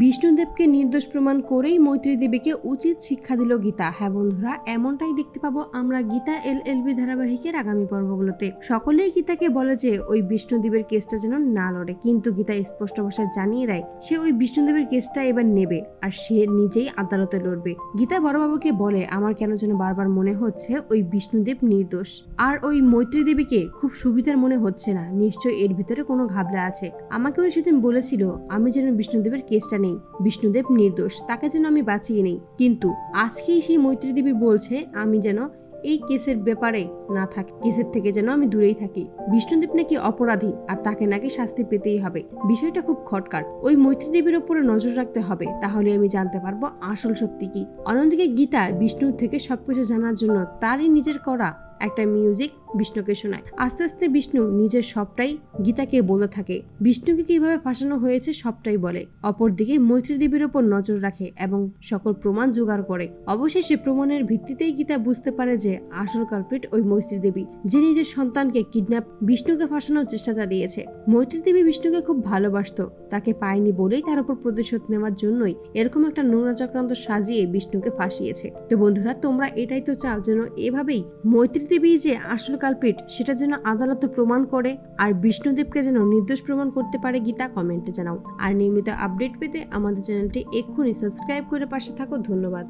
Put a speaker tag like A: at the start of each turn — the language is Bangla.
A: বিষ্ণুদেবকে নির্দোষ প্রমাণ করেই মৈত্রী দেবীকে উচিত শিক্ষা দিল গীতা। হ্যাঁ বন্ধুরা, এমনটাই দেখতে পাবো আমরা গীতা এল এলবি ধারাবাহিকের আগামী পর্বগুলোতে। সকলেই গীতাকে বলে যে, ওই বিষ্ণুদেবের কেসটা যেন না লড়ে। কিন্তু গীতা স্পষ্ট ভাষায় জানিয়ে দেয়, সে ওই বিষ্ণুদেবের কেসটা এবার নেবে আর সে নিজেই আদালতে লড়বে। গীতা বড়বাবুকে বলে, আমার কেন যেন বারবার মনে হচ্ছে ওই বিষ্ণুদেব নির্দোষ। আর ওই মৈত্রী দেবীকে খুব সুবিধার মনে হচ্ছে না নিশ্চয় এর ভিতরে কোনো ঘাবলা আছে। আমাকে ওই সেদিন বলেছিল, আমি যেন বিষ্ণুদেবের কেসটা নেই। বিষ্ণুদেব নির্দোষ, তাকে যেন আমি বাঁচিয়ে নেই। কিন্তু আজকেই সেই মৈত্রী দেবী বলছে, আমি যেন এই কেসের ব্যাপারে না থাকি, কেসের থেকে যেন আমি দূরেই থাকি। বিষ্ণুদেব নাকি অপরাধী, আর তাকে নাকি শাস্তি পেতেই হবে। বিষয়টা খুব খটকার। ওই মৈত্রী দেবীর ওপরে নজর রাখতে হবে। তাহলে আমি জানতে পারব আসল সত্যি কি। অন্যদিকে গীতা বিষ্ণুর থেকে সবকিছু জানার জন্য তারই নিজের করা একটা মিউজিক বিষ্ণুকে শোনায়। আস্তে আস্তে বিষ্ণু নিজের সবটাই গীতাকে বলে থাকে। বিষ্ণুকে কীভাবে ফাঁসানো হয়েছে সবটাই বলে। অপরদিকে মৈত্রী দেবীর ওপর নজর রাখে এবং সকল প্রমাণ জোগাড় করে। অবশেষে প্রমাণের ভিত্তিতেই গীতা বুঝতে পারে যে আসল কালপ্রিট ওই মৈত্রী দেবী যে নিজের সন্তানকে কিডন্যাপ বিষ্ণুকে ফাঁসানোর চেষ্টা চালিয়েছে। মৈত্রী দেবী বিষ্ণুকে খুব ভালোবাসতো। তাকে পায়নি বলেই তার উপর প্রতিশোধ নেওয়ার জন্যই এরকম একটা নোংরা চক্রান্ত সাজিয়ে বিষ্ণুকে ফাঁসিয়েছে। তো বন্ধুরা, তোমরা এটাই তো চাও যেন এভাবেই মৈত্রী দেবী যে আসল কালপ্রিট সেটা যেন আদালতে প্রমাণ করে আর বিষ্ণুদেবকে যেন নির্দোষ প্রমাণ করতে পারে গীতা কমেন্টে জানাও। আর নিয়মিত আপডেট পেতে আমাদের চ্যানেলটি এক্ষুনি সাবস্ক্রাইব করে পাশে থাকো। ধন্যবাদ।